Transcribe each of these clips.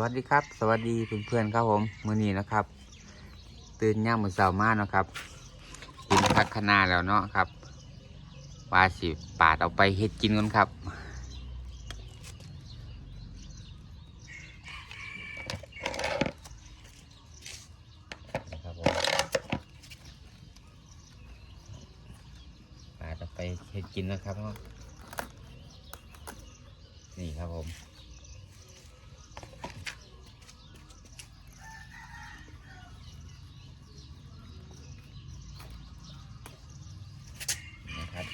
วัสดีครับ สวัสดีเพื่อนๆครับผมมื้อนี้นะครับ ตื่นย่ามมือเช้ามาเนะครับกินพักคณาแล้วเนาะครับว่าสิปาดเอาไปเฮ็ดกินกันครับปาดเอาไปเฮ็ดกินนะครับเนาะนี่ครับผม นะครับ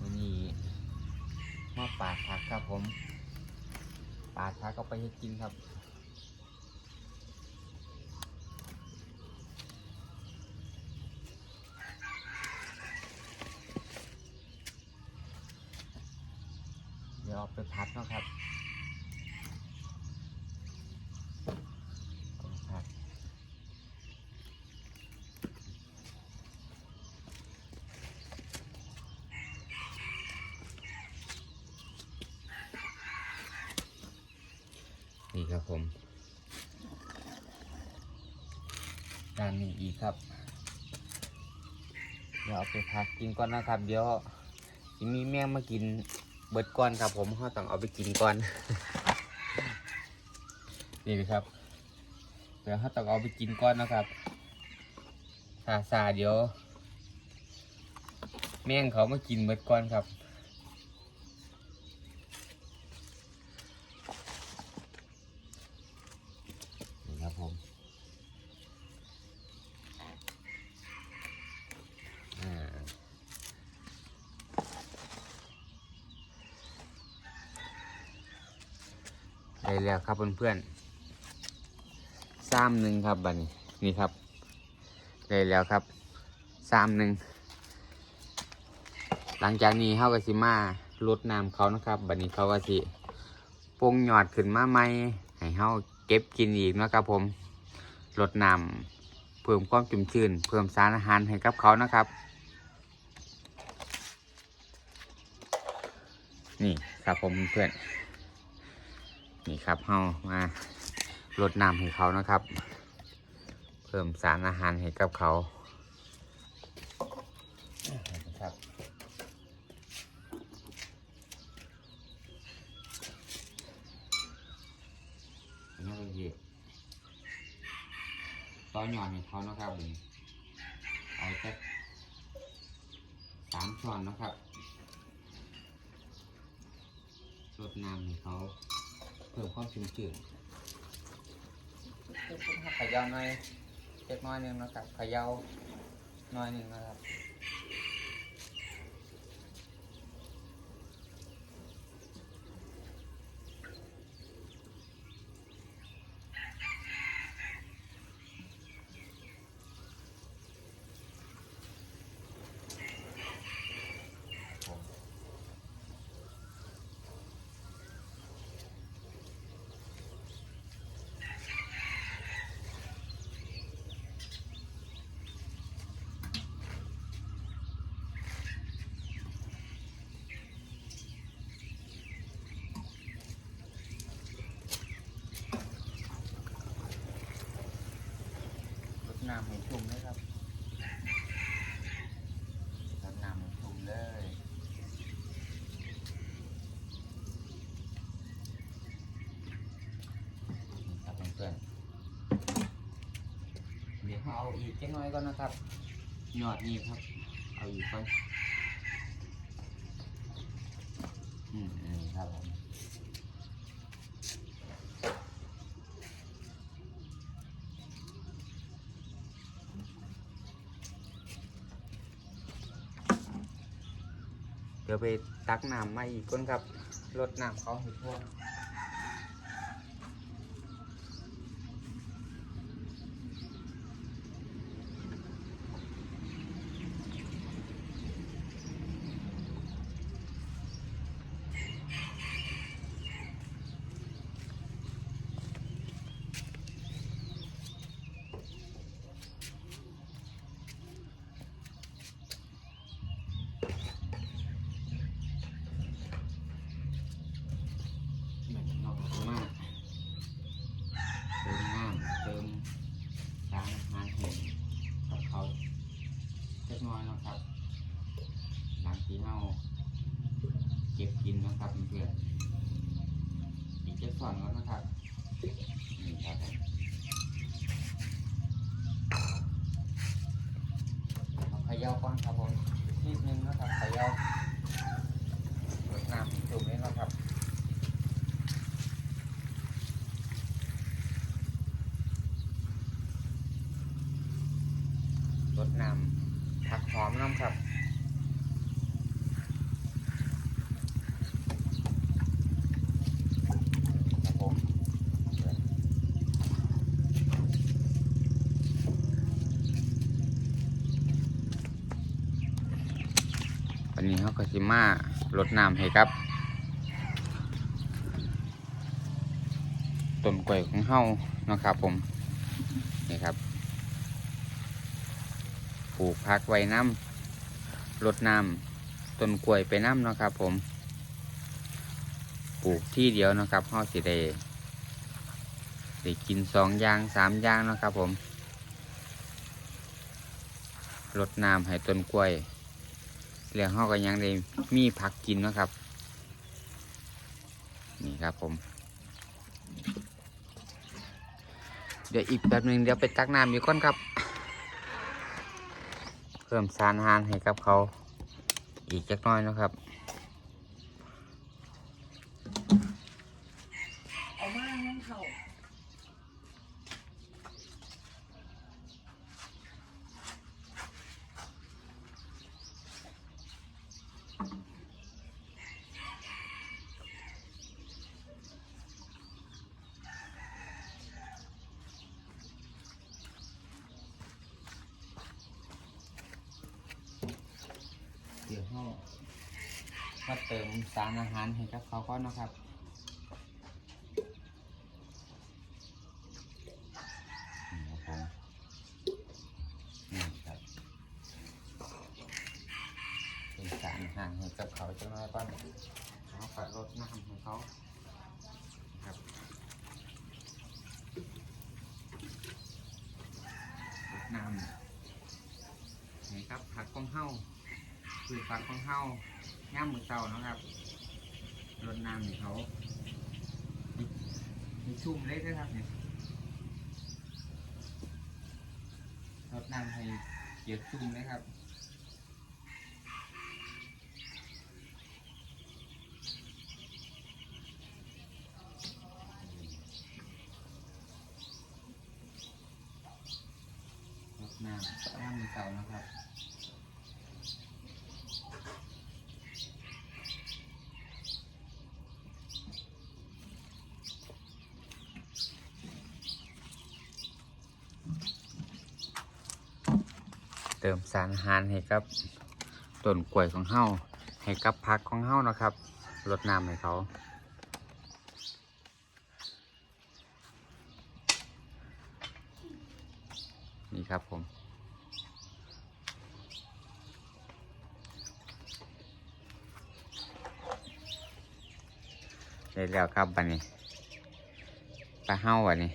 วันนี้ มาปาดผักครับผม ปาดผักก็ไปให้กินครับเดี๋ยวเอาไปพัดนะครับ นี่ครับผมด้านนี้อีกครับ เดี๋ยวเอาไปพักกินก่อนนะครับ เดี๋ยวจะมีแมงมากินเบิดก่อนครับ ผมเขาต้องเอาไปกินก่อน นี่นะครับ เดี๋ยวเขาต้องเอาไปกินก่อนนะครับซาซาเดี๋ยว แม่งเขามากินเบิดก่อนครับ นี่ครับผมอ่า ได้แล้วครับเพื่อนๆซ้ำหนึ่งครับบัดนี้นี่ครับได้แล้วครับซ้ำหนึ่งหลังจากนี้เขาก็สิมาลดน้ำเขานะครับบัดนี้เขาก็สิปรุงหยอดขึ้นมาใหม่ให้เขาเก็บกินอีกนะครับผมลดน้ำเพิ่มความจุ่มชื่น เพิ่มสารอาหารให้กับเขานะครับ นี่ครับผมเพื่อน นี่ครับเฮามาลดน้ำให้เขานะครับ เพิ่มสารอาหารให้กับเขาครับนี่ก็คือตอหย่อนให้เขานะครับผมเอาสักสามช้อนนะครับลดน้ำให้เขา เพิ่มความชุ่มชื้นขย่าหน่อยเล็กน้อยหนึ่งนะครับขย่าหน้อยหนึ่งนะครับ น้ำให้ชุ่มเลยครับรดน้ำให้ชุ่มเลยครับเพื่อนๆเดี๋ยวเราเอาอีกแค่น้อยก่อนนะครับหยอดนี่ครับ เอาอีกก่อนอืมนี่ครับผม เดี๋ยวไปตักน้ำมาอีกคนครับรดน้ำเขาให้ทั่ว นะครับเพื่อนๆอีกจะสอนแล้วนะครับนี่ครับเอาขย่าก่อนครับผมนิดนึงนะครับขย่ารดน้ำจุ่มนี้นะครับรดน้ำผักหอมน้ำครับผม วันนี้เขาก็สิมารดน้ำให้ครับต้นกล้วยของเฮานะครับผม นี่ครับ ปลูกพักไว้น้ำรดน้ำต้นกล้วยไปน้ำนะครับผม ปลูกที่เดียวนะครับเฮาสิได้ได้กินสองอย่างสามอย่างนะครับผมรดน้ำให้ต้นกล้วย แล้วเขาก็ยังได้มีผักกินนะครับ นี่ครับผม เดี๋ยวอีกแบบหนึ่งเดี๋ยวไปตักน้ำอยู่ก่อนครับ เพิ่มสารอาหารให้กับเขา อีกจักน้อยนะครับ เอามาให้เขา เดี๋ยวเขา ก็เติมสารอาหารให้กับเขาก่อนนะครับนี่ครับผมนี่ครับเป็นสารอาหารให้กับเขาจังไรบ้างเขาก็ลดน้ำให้เขาครับลดน้ำนี่ครับผักของเฮาคือฝักของเฮา ย่ามมือเต่านะครับรดน้ำให้เขามีชุ่มเล็กด้วยครับเนี่ยรดน้ำให้เกียอะชุ่มเลยครับรดน้ำย่ามมือเต่านะครับ เติมสารอาหารให้กับต้นกล้วยของเฮาให้กับพักของเฮานะครับรดน้ำให้เขานี่ครับผม ได้แล้วครับบันนี้ปลาเฮาบันนี้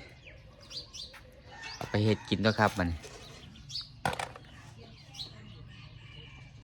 เอาไปเฮ็ดกินด้วยครับบันนี้